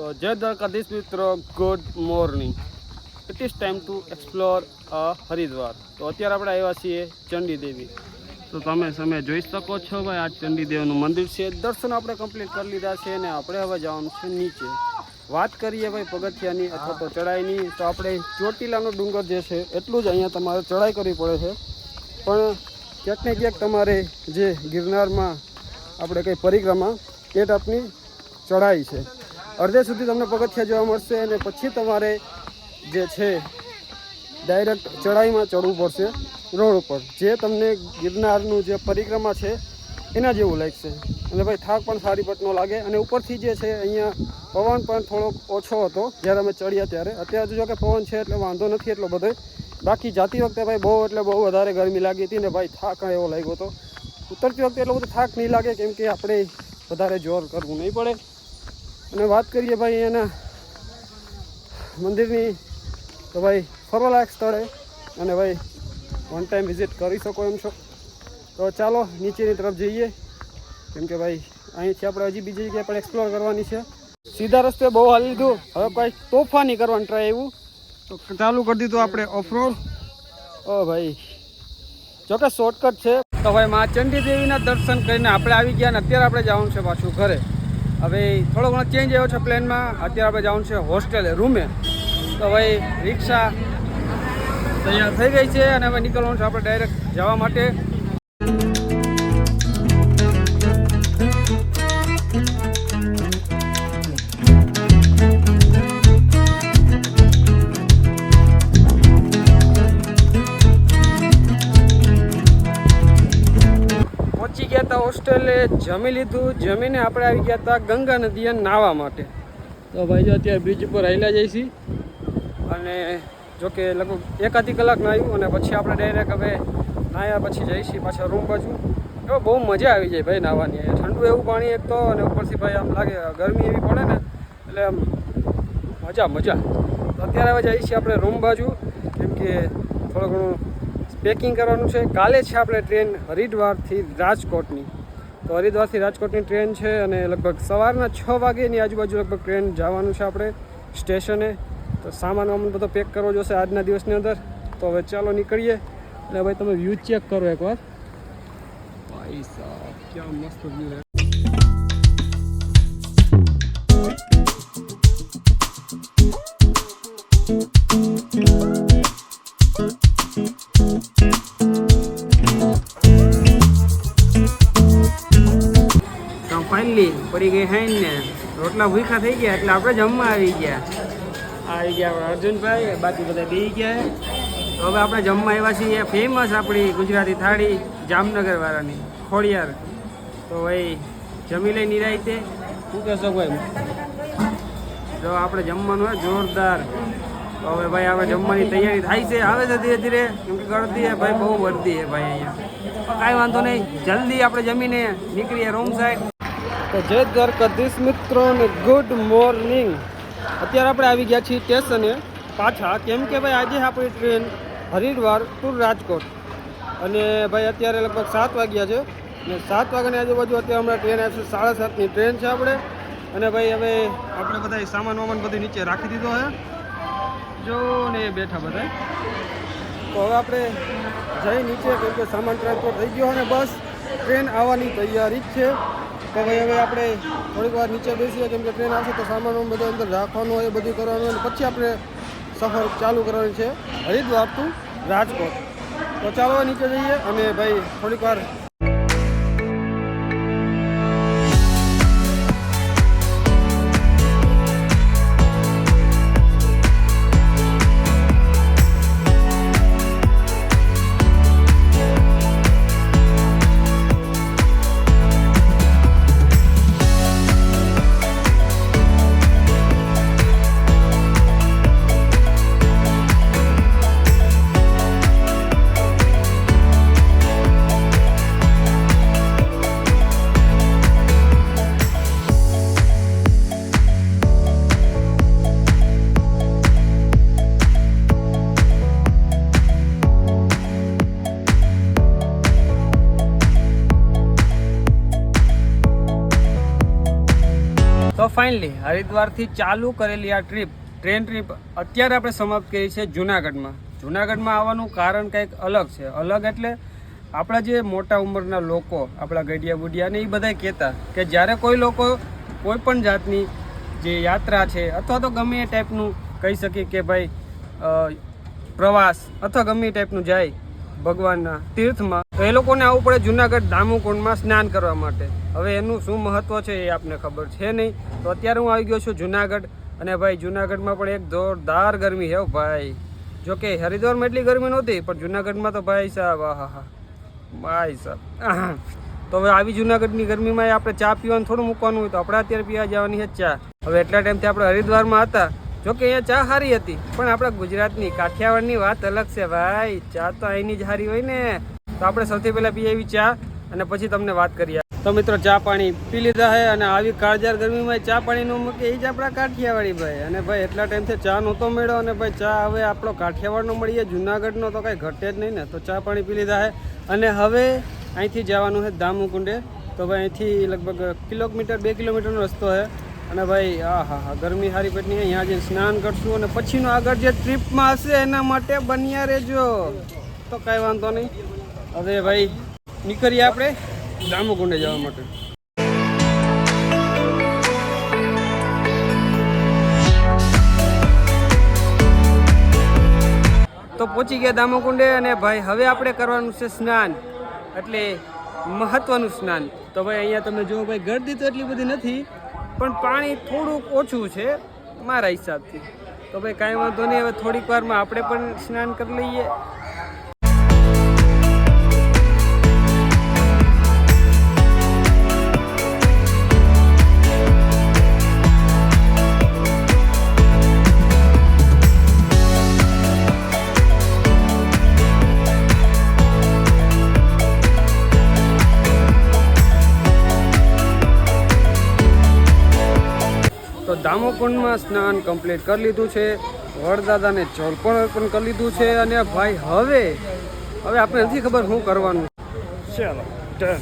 તો જય દ્વારકાધીશ મિત્રો good morning it is time to explore a Haridwar. તો અત્યારે આપણે આવ્યા છીએ ચંડી દેવી. તો તમે તમે જોઈ શકો છો ભાઈ, આ ચંડીદેવનું મંદિર છે. દર્શન આપણે કમ્પ્લીટ કરી લીધા છે અને આપણે હવે જવાનું છે નીચે. વાત કરીએ ભાઈ પગથિયાની અથવા તો ચડાઈની, તો આપણે ચોટીલાનો ડુંગર જે છે, એટલું જ અહીંયા તમારે ચડાઈ કરવી પડે છે. પણ ક્યાંક ને ક્યાંક તમારે જે ગિરનારમાં આપણે કંઈ પરિક્રમા એ ટાઈપની ચડાઈ છે. અડધે સુધી તમને પગથિયા જોવા મળશે અને પછી તમારે જે છે ડાયરેક્ટ ચઢાઈમાં ચડવું પડશે રોડ ઉપર. જે તમને ગિરનારનું જે પરિક્રમા છે, એના જેવું લાગશે. અને ભાઈ, થાક પણ સારી પટનો લાગે. અને ઉપરથી જે છે, અહીંયા પવન પણ થોડોક ઓછો હતો જ્યારે અમે ચડ્યા ત્યારે. અત્યારે જો કે પવન છે એટલે વાંધો નથી એટલો બધો. બાકી જાતી વખતે ભાઈ, બહુ એટલે બહુ વધારે ગરમી લાગી હતી ને ભાઈ, થાક એવો લાગ્યો હતો. ઉતરતી વખતે એટલો બધો થાક નહીં લાગે કેમ કે આપણે વધારે જોર કરવું નહીં પડે. અને વાત કરીએ ભાઈ એના મંદિરની તો ભાઈ ફરવાલાયક સ્થળે. અને ભાઈ વન ટાઈમ વિઝિટ કરી શકો એમ છો. તો ચાલો નીચેની તરફ જઈએ. કેમ કે ભાઈ અહીંથી આપણે હજી બીજી જગ્યાએ પણ એક્સપ્લોર કરવાની છે. સીધા રસ્તે બહુ હાલી લીધું. હવે કોઈ તોફાની કરવાનું ટ્રાય એવું. તો ચાલુ કરી દીધું આપણે ઓફરોડ ઓ ભાઈ જોકે શોર્ટકટ છે. તો ભાઈ મા ચંડી દેવીના દર્શન કરીને આપણે આવી ગયા ને અત્યારે આપણે જવાનું છે પાછું ઘરે. હવે થોડો ઘણો ચેન્જ આવ્યો છે પ્લેનમાં અત્યારે આપણે જવાનું છે હોસ્ટેલે રૂમે. તો હવે રિક્ષા તૈયાર થઈ ગઈ છે અને હવે નીકળવાનું છે આપણે ડાયરેક્ટ જવા માટે. હોસ્ટેલે જમી લીધું. જમીને આપણે આવી ગયા હતા ગંગા નદીએ નાહવા માટે. તો ભાઈ જો અત્યારે બ્રિજ ઉપર આવેલા જઈશી અને જો કે લગભગ એકાદી કલાક નાહ્યું અને પછી આપણે ડાયરેક્ટ હવે નાહ્યા પછી જઈશી પાછા રૂમ બાજુ. તો બહુ મજા આવી જાય ભાઈ નાહવાની. ઠંડુ એવું પાણી એક તો અને ઉપરથી ભાઈ આમ લાગે ગરમી એવી પડે ને એટલે આમ મજા મજા. અત્યારે હવે જઈએ છીએ આપણે રૂમ બાજુ. કેમ કે થોડું ઘણું પેકિંગ કરવાનું છે. કાલે છે આપણે ટ્રેન હરિદ્વારથી રાજકોટની. તો હરિદ્વારથી રાજકોટની ટ્રેન છે અને લગભગ સવારના છ વાગ્યાની આજુબાજુ લગભગ ટ્રેન જવાનું છે આપણે સ્ટેશને. તો સામાન વામાન બધો પેક કરવો જોશે આજના દિવસની અંદર. તો હવે ચાલો નીકળીએ. એટલે ભાઈ તમે વ્યૂ ચેક કરો એકવાર. હે તો ફાઇનલી પડી ગઈ હાઈન ને રોટલા ભૂખા થઈ ગયા એટલે આપણે જમવા આવી ગયા. આવી ગયા આપણા અર્જુનભાઈ બાકી બધા બે ગયા તો હવે આપણે જમવા આવ્યા છીએ ફેમસ આપણી ગુજરાતી થાળી જામનગર વાળાની ખોડિયાર. તો ભાઈ જમી લઈ નિરાયતે શું કહેશો ભાઈ? જો આપણે જમવાનું હોય જોરદાર. તો હવે ભાઈ આપણે જમવાની તૈયારી થાય છે આવે છે ધીરે ધીરે કેમ કે ગળદી હે ભાઈ બહુ વર્દી હે ભાઈ અહીંયા. કાંઈ વાંધો નહીં જલ્દી આપણે જમીને નીકળીએ રૂમ સાઈડ તો જય દ્વારકાધીશ મિત્રો ને ગુડ મોર્નિંગ અત્યારે આપણે આવી ગયા છીએ સ્ટેશને પાછા. કેમ કે ભાઈ, આજે આપણી ટ્રેન હરિદ્વાર ટુ રાજકોટ. અને ભાઈ, અત્યારે લગભગ સાત વાગ્યા છે. ને સાત વાગ્યાની આજુબાજુ અત્યારે હમણાં ટ્રેન આવશે સાડા સાતની ટ્રેન છે આપણે. અને ભાઈ, હવે આપણે બધા સામાન વામાન બધું નીચે રાખી દીધો છે. જો ને બેઠા બધા. તો હવે આપણે જઈ નીચે, કેમ કે સામાન ટ્રાન્સપોર્ટ થઈ ગયો અને બસ. ટ્રેન આવવાની તૈયારી જ છે. તો ભાઈ હવે આપણે થોડીક વાર નીચે બેસીએ, કેમ કે ટ્રેન આવશે તો સામાન બધો અંદર રાખવાનું હોય બધું કરવાનું અને પછી આપણે સફર ચાલુ કરવાની છે. હરિદ્વાર ટુ રાજકોટ. તો ચાલો નીચે જઈએ અને ભાઈ થોડીક વાર ફાઇનલી હરિદ્વારથી ચાલુ કરેલી આ ટ્રીપ ટ્રેન ટ્રીપ અત્યારે આપણે સમાપ્ત કરી છે જુનાગઢમાં. જુનાગઢમાં આવવાનું કારણ કંઈક અલગ છે. અલગ એટલે આપણા જે મોટા ઉંમરના લોકો, આપણા ગઢિયા બુડિયા ને એ બધા કહેતા કે જ્યારે કોઈ લોકો કોઈ પણ જાતની જે યાત્રા છે, અથવા તો ગમે એ ટાઈપનું કહી શકીએ કે ભાઈ પ્રવાસ અથવા ગમે એ ટાઈપનું જાય ભગવાનના તીર્થમાં. તો એ લોકોને આવવું પડે જુનાગઢ દામુકુંડમાં સ્નાન કરવા માટે. હવે એનું શું મહત્વ છે એ આપને ખબર છે નહીં. તો અત્યારે હું આવી ગયો છું જુનાગઢ અને ભાઈ જુનાગઢમાં પણ એક જોરદાર ગરમી છે ભાઈ. જો કે હરિદ્વારમાં એટલી ગરમી નહોતી, પણ જુનાગઢમાં તો ભાઈ સાહેબ આહા ભાઈ સાહેબ. તો હવે આવી જુનાગઢની ગરમીમાં આપણે ચા પીવાનું થોડું મૂકવાનું હોય તો આપણે અત્યારે પીવા જવાની છે ચા. હવે એટલા ટાઈમથી આપણે હરિદ્વારમાં હતા. જો કે અહીંયા ચા સારી હતી, પણ આપણા ગુજરાતની કાઠિયાવાડની વાત અલગ છે ભાઈ. ચા તો અહીંની જ સારી હોય ને. તો આપણે સૌથી પહેલાં પી એવી ચા અને પછી તમને વાત કરીએ. તો મિત્રો, ચા પાણી પી લીધા છે અને આવી કાળજાર ગરમીમાં ચા પાણી નું મૂકે, એ જ આપણા કાઠિયાવાડી ભાઈ. અને ભાઈ, એટલા ટાઈમથી ચા નહોતો મળ્યો અને ભાઈ, ચા હવે આપણો કાઠિયાવાડનો મળીએ જુનાગઢનો તો કાંઈ ઘટે જ નહીં ને. તો ચા પાણી પી લીધા છે અને હવે અહીંથી જવાનું છે દામુકુંડે. તો ભાઈ, અહીંથી લગભગ કિલોમીટર, બે કિલોમીટરનો રસ્તો છે અને ભાઈ, આ હા હા ગરમી સારી પેટની અહીંયા જઈને સ્નાન કરશું અને પછીનો આગળ જે ટ્રીપમાં હશે, એના માટે બન્યા રહેજો. તો કાંઈ વાંધો નહીં. હવે ભાઈ, નીકળીએ આપણે દામુકુંડે જવા માટે. તો પહોંચી ગયા દામોકુંડે અને ભાઈ, હવે આપણે કરવાનું છે સ્નાન. એટલે મહત્વનું સ્નાન. તો ભાઈ, અહીંયા તમે જુઓ ભાઈ, ગરદી તો એટલી બધી નથી પણ પાણી થોડુંક ઓછું છે મારા હિસાબથી. તો ભાઈ કાંઈ વાંધો નહીં, હવે થોડીક વારમાં આપણે પણ સ્નાન કરી લઈએ. દામોકુંડમાં સ્નાન કમ્પ્લીટ કરી લીધું છે. વડદાદાને જળ પણ અર્પણ કરી લીધું છે અને ભાઈ, હવે હવે આપણે નથી ખબર શું કરવાનું. ચાલો ડન